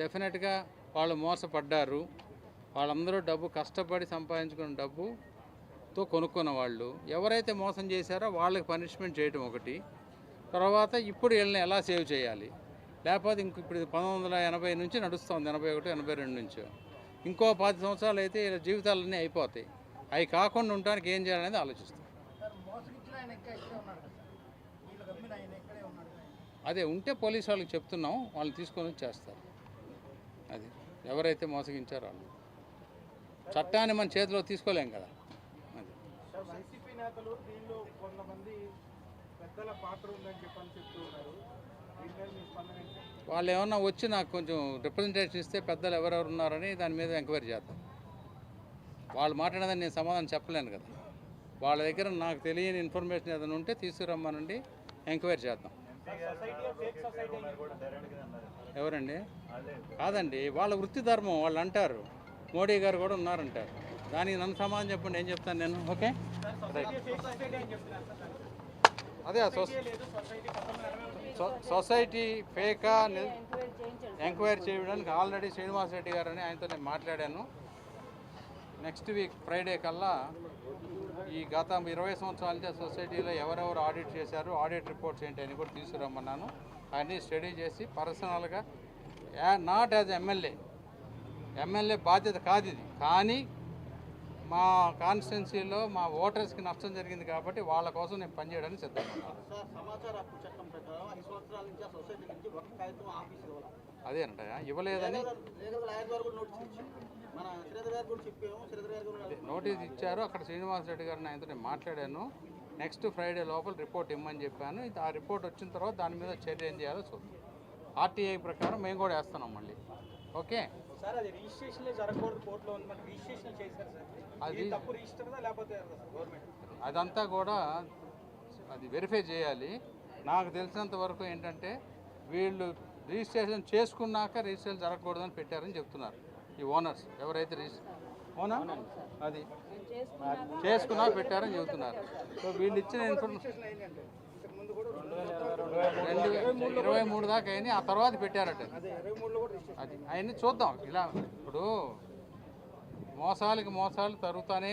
డెఫినెట్గా వాళ్ళు మోసపడ్డారు. వాళ్ళందరూ డబ్బు కష్టపడి సంపాదించుకున్న డబ్బుతో కొనుక్కున్న వాళ్ళు. ఎవరైతే మోసం చేశారో వాళ్ళకి పనిష్మెంట్ చేయడం ఒకటి. తర్వాత ఇప్పుడు వీళ్ళని ఎలా సేవ్ చేయాలి? లేకపోతే ఇంక ఇప్పుడు పంతొమ్మిది వందల ఎనభై నుంచి నడుస్తుంది ఎనభై ఒకటి ఎనభై రెండు నుంచి. ఇంకో పది సంవత్సరాలు అయితే వీళ్ళ జీవితాలన్నీ అయిపోతాయి. అవి కాకుండా ఉండడానికి ఏం చేయాలనేది ఆలోచిస్తాం. అదే ఉంటే పోలీసు వాళ్ళకి చెప్తున్నాం వాళ్ళని తీసుకొని వచ్చి చేస్తారు అది. ఎవరైతే మోసగించారో వాళ్ళు చట్టాన్ని మన చేతిలో తీసుకోలేం కదా. అది? వాళ్ళు ఏమన్నా వచ్చి నాకు కొంచెం రిప్రజెంటేషన్ ఇస్తే పెద్దలు ఎవరెవరు ఉన్నారని దాని మీద ఎంక్వైరీ చేద్దాం. వాళ్ళు మాట్లాడేదని నేను సమాధానం చెప్పలేను కదా. వాళ్ళ దగ్గర నాకు తెలియని ఇన్ఫర్మేషన్ ఏదైనా ఉంటే తీసుకురమ్మనండి ఎంక్వైరీ చేద్దాం. ఎవరండి? కాదండి వాళ్ళ వృత్తి ధర్మం వాళ్ళు అంటారు. మోడీ గారు కూడా ఉన్నారంటారు. దానికి నన్ను సమాధానం చెప్పండి ఏం చెప్తాను నేను? ఓకే? అదే ఆ సొస- సొ- సొసైటీ ఫేకా ఎంక్వైరీ చేయడానికి ఆల్రెడీ శ్రీనివాస్ రెడ్డి గారు అని ఆయనతో నేను మాట్లాడాను. నెక్స్ట్ వీక్ ఫ్రైడే కల్లా ఈ గత ఇరవై సంవత్సరాల నుంచి సొసైటీలో ఎవరెవరు ఆడిట్ చేశారు ఆడిట్ రిపోర్ట్స్ ఏంటి అని కూడా తీసుకురమ్మన్నాను. అన్నీ స్టడీ చేసి పర్సనల్గా నాట్ యాజ్ ఎమ్మెల్యే. ఎమ్మెల్యే బాధ్యత కాదు ఇది. కానీ మా కాన్స్టిట్యున్సీలో మా ఓటర్స్కి నష్టం జరిగింది కాబట్టి వాళ్ళ కోసం నేను పనిచేయడానికి ఇవ్వాలి? అదేనంట ఇవ్వలేదని? నోటీస్ ఇచ్చారు. అక్కడ శ్రీనివాస్ రెడ్డి గారిని ఆయనతో నేను మాట్లాడాను. నెక్స్ట్ ఫ్రైడే లోపల రిపోర్ట్ ఇమ్మని చెప్పాను. ఆ రిపోర్ట్ వచ్చిన తర్వాత దాని మీద చర్య ఏం చేయాలో చూద్దాం ఆర్టీఐ ప్రకారం మేము కూడా వేస్తున్నాం మళ్ళీ. ఓకే? సార్ అది అదంతా కూడా అది వెరిఫై చేయాలి. నాకు తెలిసినంత వరకు ఏంటంటే వీళ్ళు రిజిస్ట్రేషన్ చేసుకున్నాక రిజిస్ట్రేషన్ జరగకూడదని పెట్టారని చెప్తున్నారు ఈ ఓనర్స్. ఎవరైతే రిజిస్టర్ అవునా? అది. చేసుకున్నా పెట్టారని చెబుతున్నారు. సో వీళ్ళు ఇచ్చిన ఇన్ఫర్మేషన్ రెండు ఇరవై మూడు దాకా అయినాయి ఆ తర్వాత పెట్టారట. అది. అవన్నీ చూద్దాం. ఇలా ఇప్పుడు మోసాలకి మోసాలు తరుగుతానే